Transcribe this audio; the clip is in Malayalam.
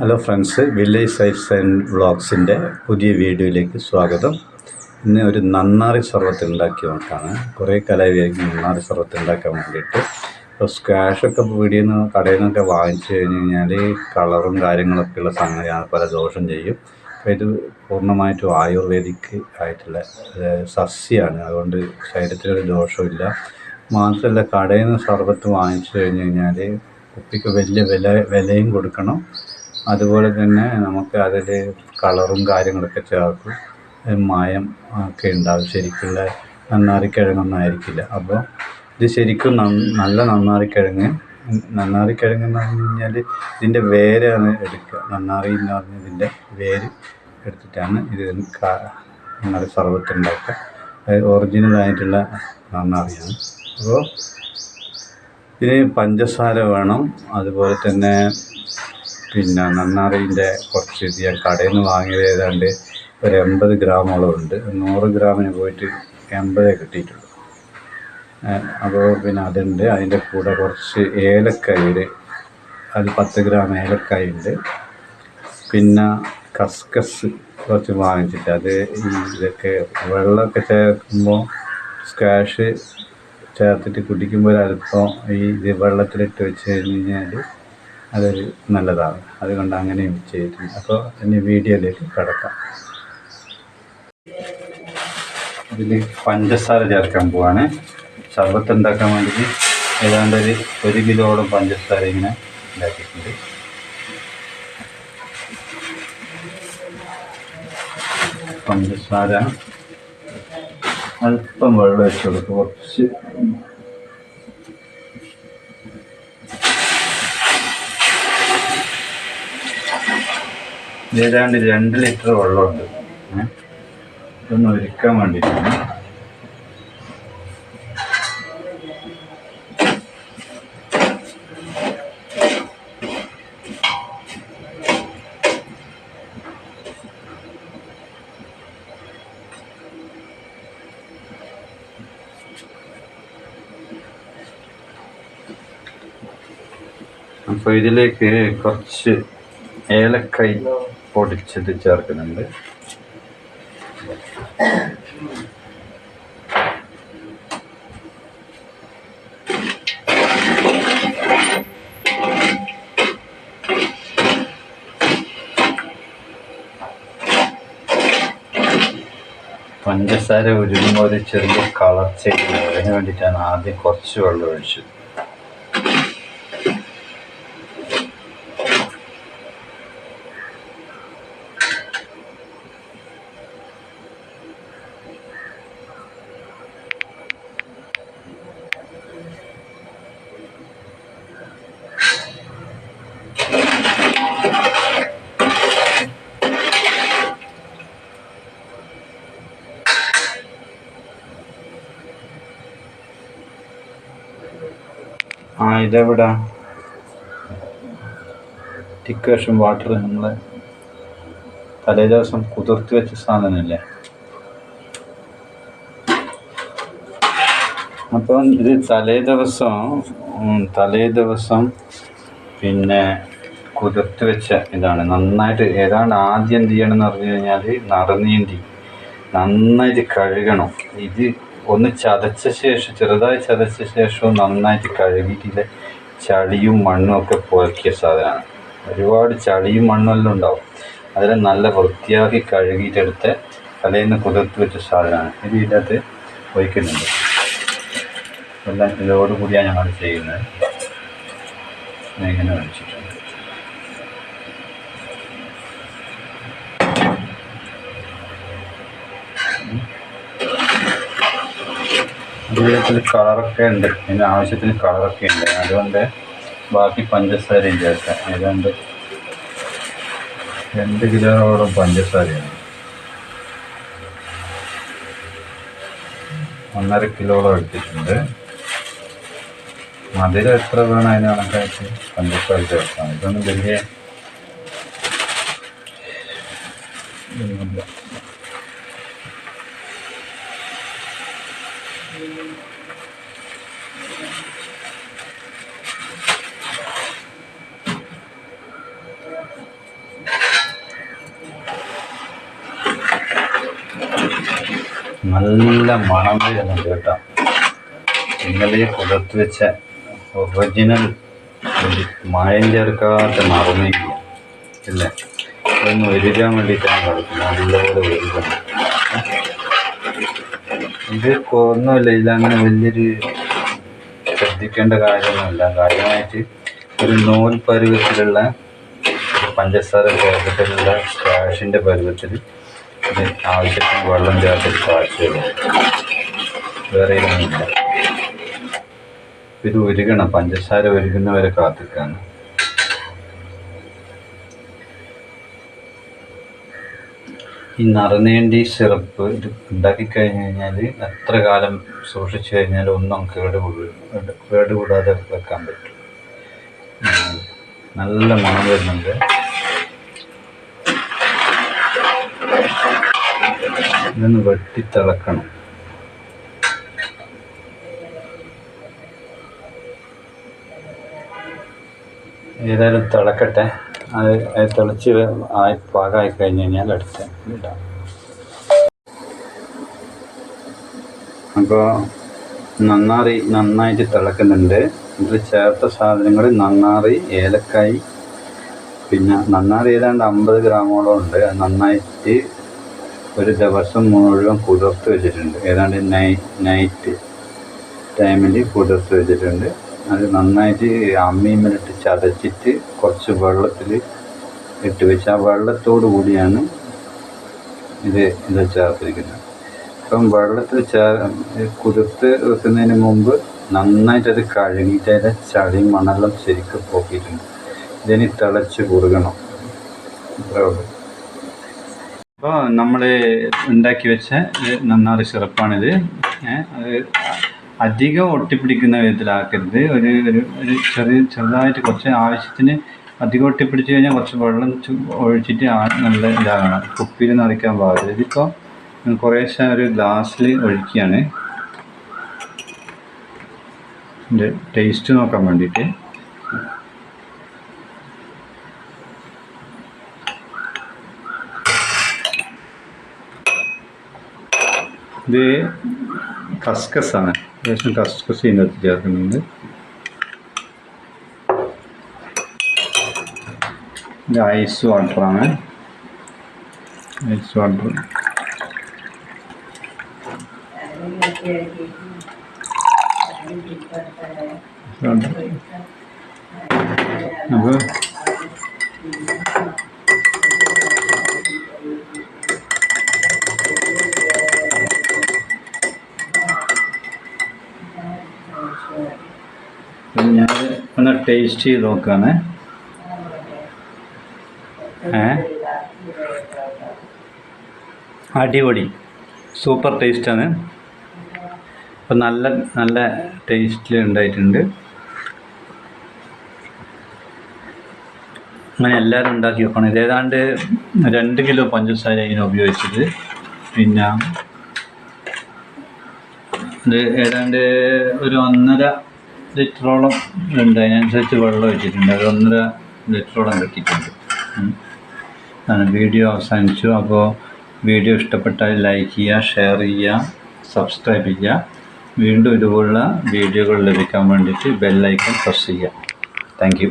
Hello friends village sites and വ്ളോഗ്സിന്റെ പുതിയ വീഡിയോയിലേക്ക് സ്വാഗതം. ഇന്ന് ഒരു നന്നാറി സർവത്ത് ഉണ്ടാക്കി നോക്കാണ് കുറേ കലാവിയായി നന്നാറി സർവത്ത് ഉണ്ടാക്കാൻ വേണ്ടിയിട്ട്. ഇപ്പോൾ സ്ക്വാഷൊക്കെ വീടിൽ നിന്ന് കടയിൽ നിന്നൊക്കെ വാങ്ങിച്ചു കഴിഞ്ഞ് കഴിഞ്ഞാൽ കളറും കാര്യങ്ങളൊക്കെ ഉള്ള സംഗതിയാണ് പല ദോഷം ചെയ്യും. അപ്പോൾ ഇത് പൂർണമായിട്ടും ആയുർവേദിക് ആയിട്ടുള്ള സസ്യമാണ് അതുകൊണ്ട് ശരീരത്തിനൊരു ദോഷമില്ല മാത്രമല്ല കടയിൽ നിന്ന് സർബത്ത് വാങ്ങിച്ചു കഴിഞ്ഞ് കഴിഞ്ഞാൽ കുപ്പിക്ക് വലിയ വില വിലയും കൊടുക്കണം. അതുപോലെ തന്നെ നമുക്ക് അതിൽ കളറും കാര്യങ്ങളൊക്കെ ചേർക്കും. മായം ഒക്കെ ഉണ്ടാവും. ശരിക്കുള്ള നന്നാറിക്കിഴങ്ങൊന്നും ആയിരിക്കില്ല അപ്പോൾ ഇത് ശരിക്കും നല്ല നന്നാറിക്കിഴങ്ങ്. നന്നാറിക്കിഴങ്ങ് എന്ന് പറഞ്ഞു കഴിഞ്ഞാൽ ഇതിന്റെ വേരാണ് എടുക്കുക. നന്നാറി എന്ന് പറഞ്ഞ ഇതിന്റെ വേര് എടുത്തിട്ടാണ് ഇത് നന്നാറി സർബത്ത് അത് ഒറിജിനൽ ആയിട്ടുള്ള നന്നാറിയാണ്. അപ്പോൾ ഇതിന് പഞ്ചസാര വേണം. അതുപോലെ തന്നെ പിന്നെ നന്നാറിന്റെ കുറച്ച് ഞാൻ കടയിൽ നിന്ന് വാങ്ങിയത് ഏതാണ്ട് ഒരു എൺപത് ഗ്രാമോളം ഉണ്ട്. നൂറ് ഗ്രാമിന് പോയിട്ട് എൺപതേ കിട്ടിയിട്ടുള്ളൂ. അപ്പോൾ പിന്നെ അതുണ്ട്. അതിന്റെ കൂടെ കുറച്ച് ഏലക്കായ അത് പത്ത് ഗ്രാം ഏലക്കായ ഉണ്ട് പിന്നെ കസ്കസ് കുറച്ച് വാങ്ങിച്ചിട്ട് അത് ഇതൊക്കെ വെള്ളമൊക്കെ ചേർക്കുമ്പോൾ സ്ക്വാഷ് ചേർത്തിട്ട് കുടിക്കുമ്പോൾ ഒരല്പം ഈ ഇത് വെള്ളത്തിലിട്ട് വെച്ച് കഴിഞ്ഞ് കഴിഞ്ഞാൽ അതൊരു നല്ലതാണ്. അതുകൊണ്ട് അങ്ങനെയും ചെയ്തിട്ടുണ്ട്. അപ്പോൾ ഇനി വീഡിയോയിലേക്ക് കിടക്കാം. ഇതിൽ പഞ്ചസാര ചേർക്കാൻ പോവാണ്. ശർബത്ത് ഉണ്ടാക്കാൻ വേണ്ടിയിട്ട് ഏതാണ്ട് ഒരു ഒരു കിലോളം പഞ്ചസാര ഇങ്ങനെ ഉണ്ടാക്കിയിട്ടുണ്ട്. പഞ്ചസാര അല്പം വെള്ളം വെച്ച് കൊടുക്കും കുറച്ച് ഏതാണ്ട് രണ്ട് ലിറ്റർ വെള്ളമുണ്ട്? ഇതൊന്ന് ഒരുക്കാൻ വേണ്ടിയിട്ടാണ് അപ്പോൾ ഇതിലേക്ക് കുറച്ച് ഏലക്കായ് പൊടിച്ചത് ചേർക്കുന്നുണ്ട്. പഞ്ചസാര ഉരുകുമ്പോൾ ഒരു ചെറിയ കളർ അതിന് വേണ്ടിയിട്ടാണ് ആദ്യം കുറച്ച് വെള്ളം ഒഴിച്ചത്. ആ ഇതെവിടാ? ടിക്കേഷൻ വാട്ടർ നമ്മൾ തലേ ദിവസം കുതിർത്തി വെച്ച സാധനമല്ലേ അപ്പം ഇത് തലേ ദിവസം തലേ ദിവസം പിന്നെ കുതിർത്ത് വെച്ച ഇതാണ്. നന്നായിട്ട് ഏതാണ് ആദ്യം എന്ത് ചെയ്യണമെന്ന് പറഞ്ഞു കഴിഞ്ഞാൽ നറുനീണ്ടി നന്നായിട്ട് കഴുകണം. ഇത് ഒന്ന് ചതച്ച ശേഷം ചെറുതായി ചതച്ച ശേഷവും നന്നായിട്ട് കഴുകിയിട്ട് ഇതിലെ ചളിയും മണ്ണും ഒക്കെ പുറക്കിയ സാധനമാണ്. ഒരുപാട് ചളിയും മണ്ണും എല്ലാം ഉണ്ടാവും. അതിനെ നല്ല വൃത്തിയാക്കി കഴുകിയിട്ടെടുത്ത് തലേന്ന് കുതിർത്ത് വെച്ച സാധനമാണ്. ഇത് ഇതിനകത്ത് ഒഴിക്കുന്നുണ്ട്. എല്ലാം ഇതോടുകൂടിയാണ് ഞങ്ങൾ ചെയ്യുന്നത്. ഇങ്ങനെ ഒഴിച്ചിട്ടുണ്ട്. ജീവിതത്തിൽ കളറൊക്കെ ഉണ്ട്. ഇതിന് ആവശ്യത്തിന് കളറൊക്കെ ഉണ്ട്. അതുകൊണ്ട് ബാക്കി പഞ്ചസാരയും ചേർക്കാം ഏതാണ്ട് രണ്ട് കിലോയോളം പഞ്ചസാരയാണ്. ഒന്നര കിലോളം എടുത്തിട്ടുണ്ട്. മധുരം എത്ര വേണം അതിന് കണക്കായിട്ട് പഞ്ചസാര ചേർക്കാം. ഇതൊന്നും വലിയ നല്ല മണം വരുന്നുണ്ട് കേട്ടോ. ഇന്നലെ പുലർത്തി വെച്ച ഒറിജിനൽ മായം ചേർക്കാത്ത മറന്നില്ല. ഇല്ല? ഒന്ന് ഒരുക്കാൻ വേണ്ടിയിട്ടാണ് കളിക്കുന്നത് നല്ലപോലെ ഒരുക്കുന്നത് ഇത് ഒന്നുമില്ല അങ്ങനെ വലിയൊരു ശ്രദ്ധിക്കേണ്ട കാര്യമൊന്നുമില്ല. കാര്യമായിട്ട് ഒരു നൂൽ പരുവത്തിലുള്ള പഞ്ചസാര ചേർത്തിട്ടുള്ള സ്ക്വാഷിന്റെ പരുവത്തിൽ ആവശ്യത്തിന് വെള്ളം ചേർത്ത് കാച്ചുള്ളൂ വേറെ ഇതൊന്നുമില്ല. ഇത് ഉരുകണം പഞ്ചസാര ഉരുകുന്നവരെ കാത്തിക്കാണ്. ഈ നറുനേണ്ടി സിറപ്പ് ഇത് ഉണ്ടാക്കി കഴിഞ്ഞ് കഴിഞ്ഞാൽ എത്ര കാലം സൂക്ഷിച്ചു കഴിഞ്ഞാൽ ഒന്നും കേടുകൂട കേടുകൂടാതെ വെക്കാൻ പറ്റും. നല്ല മണം വരുന്നുണ്ട്. ഇതൊന്ന് വെട്ടി തിളക്കണം ഏതായാലും തിളക്കട്ടെ. അത് തിളച്ച് ആയി പാകമായി കഴിഞ്ഞ് കഴിഞ്ഞാൽ അടുത്ത് അപ്പോൾ നന്നാറി നന്നായിട്ട് തിളക്കുന്നുണ്ട്. ഇതിൽ ചേർത്ത സാധനങ്ങൾ നന്നാറി ഏലക്കായി പിന്നെ നന്നാറി ഏതാണ്ട് അമ്പത് ഗ്രാമോളം ഉണ്ട്. നന്നായിട്ട് ഒരു ദിവസം മുഴുവൻ കുതിർത്ത് വെച്ചിട്ടുണ്ട്. ഏതാണ്ട് നൈ നൈറ്റ് ടൈമിൽ കുതിർത്ത് വെച്ചിട്ടുണ്ട്. അത് നന്നായിട്ട് അമ്മയും ഇട്ട് ചതച്ചിട്ട് കുറച്ച് വെള്ളത്തിൽ ഇട്ട് വെച്ച് ആ വെള്ളത്തോടു കൂടിയാണ് ഇത് ഇത് ചേർത്തിരിക്കുന്നത്. അപ്പം വെള്ളത്തിൽ ചേർ കുതിർത്ത് വെക്കുന്നതിന് മുമ്പ് നന്നായിട്ട് കഴുകിയിട്ട് അതിന്റെ ചളി മണലും ശരിക്കും പോക്കിയിട്ടുണ്ട്. ഇതിന് തിളച്ച് കുറുകണം. അപ്പോൾ നമ്മൾ ഉണ്ടാക്കി വെച്ച നന്നാറി സിറപ്പാണിത്. അത് അധികം ഒട്ടിപ്പിടിക്കുന്ന വിധത്തിലാക്കരുത്. ഒരു ഒരു ഒരു ചെറിയ ചെറുതായിട്ട് കുറച്ച് ആവശ്യത്തിന് അധികം ഒട്ടിപ്പിടിച്ച് കഴിഞ്ഞാൽ കുറച്ച് വെള്ളം ഒഴിച്ചിട്ട് നല്ല ഇതാകണം. കുപ്പിയിൽ നിറയ്ക്കാൻ പാടില്ല. ഇതിപ്പോൾ കുറേശ്ശെ ഒരു ഗ്ലാസ്സിൽ ഒഴിക്കുകയാണ്. ഇതിന്റെ ടേസ്റ്റ് നോക്കാൻ വേണ്ടിയിട്ട്. ഇത് കസ്കസ് ഏകദേശം കസ്കസ് ഇതിനകത്ത് ചേർക്കുന്നുണ്ട് ഇത് ഐസ് വാട്ടറാണ് ഐസ് വാട്ടർ അപ്പോൾ ഞാൻ ഒന്ന് ടേസ്റ്റ് ചെയ്ത് നോക്കാണ്. അടിപൊളി. സൂപ്പർ ടേസ്റ്റാണ് അപ്പം നല്ല നല്ല ടേസ്റ്റിൽ ഉണ്ടായിട്ടുണ്ട്. അങ്ങനെ എല്ലാവരും ഉണ്ടാക്കി വെക്കണം. ഇത് ഏതാണ്ട് രണ്ട് കിലോ പഞ്ചസാര ഇതിന് ഉപയോഗിച്ചത്. പിന്നെ ഏതാണ്ട് ഒരു ഒന്നര ലിറ്ററോളം ഉണ്ട്. അതിനനുസരിച്ച് വെള്ളം വെച്ചിട്ടുണ്ട് ഒരു ഒന്നര ലിറ്ററോളം കിട്ടിയിട്ടുണ്ട്. ആണ് വീഡിയോ അവസാനിച്ചു. അപ്പോൾ വീഡിയോ ഇഷ്ടപ്പെട്ടാൽ ലൈക്ക് ചെയ്യുക ഷെയർ ചെയ്യുക സബ്സ്ക്രൈബ് ചെയ്യുക. വീണ്ടും ഇതുപോലുള്ള വീഡിയോകൾ ലഭിക്കാൻ വേണ്ടിയിട്ട് ബെല്ലൈക്കൺ പ്രസ് ചെയ്യുക. താങ്ക്